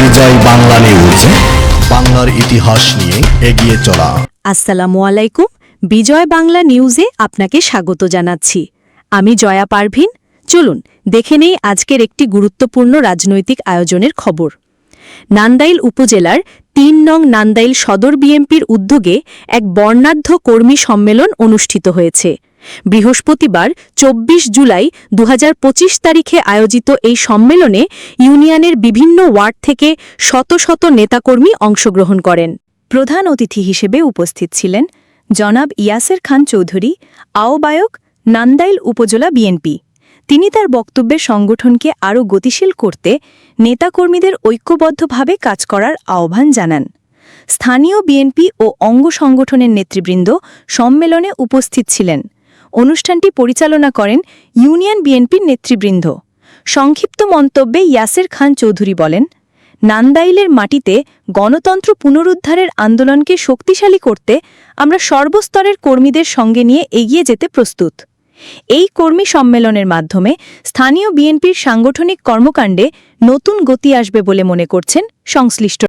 বিজয় Bangla news, বাংলার ইতিহাস নিয়ে এগিয়ে চলা। আসসালামু আলাইকুম, বিজয় বাংলা নিউজে আপনাকে স্বাগত জানাচ্ছি। আমি জয়া পারভিন, চলুন দেখে নেই আজকের একটি গুরুত্বপূর্ণ রাজনৈতিক আয়োজনের খবর। নান্দাইল উপজেলার তিন নং নান্দাইল সদর বিএমপির উদ্যোগে এক বর্ণাঢ্য কর্মী সম্মেলন অনুষ্ঠিত হয়েছে। বৃহস্পতিবার ২৪ জুলাই দুহাজার পঁচিশ তারিখে আয়োজিত এই সম্মেলনে ইউনিয়নের বিভিন্ন ওয়ার্ড থেকে শত শত নেতাকর্মী অংশগ্রহণ করেন। প্রধান অতিথি হিসেবে উপস্থিত ছিলেন জনাব ইয়াসের খান চৌধুরী, আহ্বায়ক নান্দাইল উপজেলা বিএনপি। তিনি তার বক্তব্যে সংগঠনকে আরও গতিশীল করতে নেতাকর্মীদের ঐক্যবদ্ধভাবে কাজ করার আহ্বান জানান। স্থানীয় বিএনপি ও অঙ্গ সংগঠনের নেতৃবৃন্দ সম্মেলনে উপস্থিত ছিলেন। অনুষ্ঠানটি পরিচালনা করেন ইউনিয়ন বিএনপির নেতৃবৃন্দ। সংক্ষিপ্ত মন্তব্যে ইয়াসের খান চৌধুরী বলেন, নান্দাইলের মাটিতে গণতন্ত্র পুনরুদ্ধারের আন্দোলনকে শক্তিশালী করতে আমরা সর্বস্তরের কর্মীদের সঙ্গে নিয়ে এগিয়ে যেতে প্রস্তুত। এই কর্মী সম্মেলনের মাধ্যমে স্থানীয় বিএনপির সাংগঠনিক কর্মকাণ্ডে নতুন গতি আসবে বলে মনে করছেন সংশ্লিষ্ট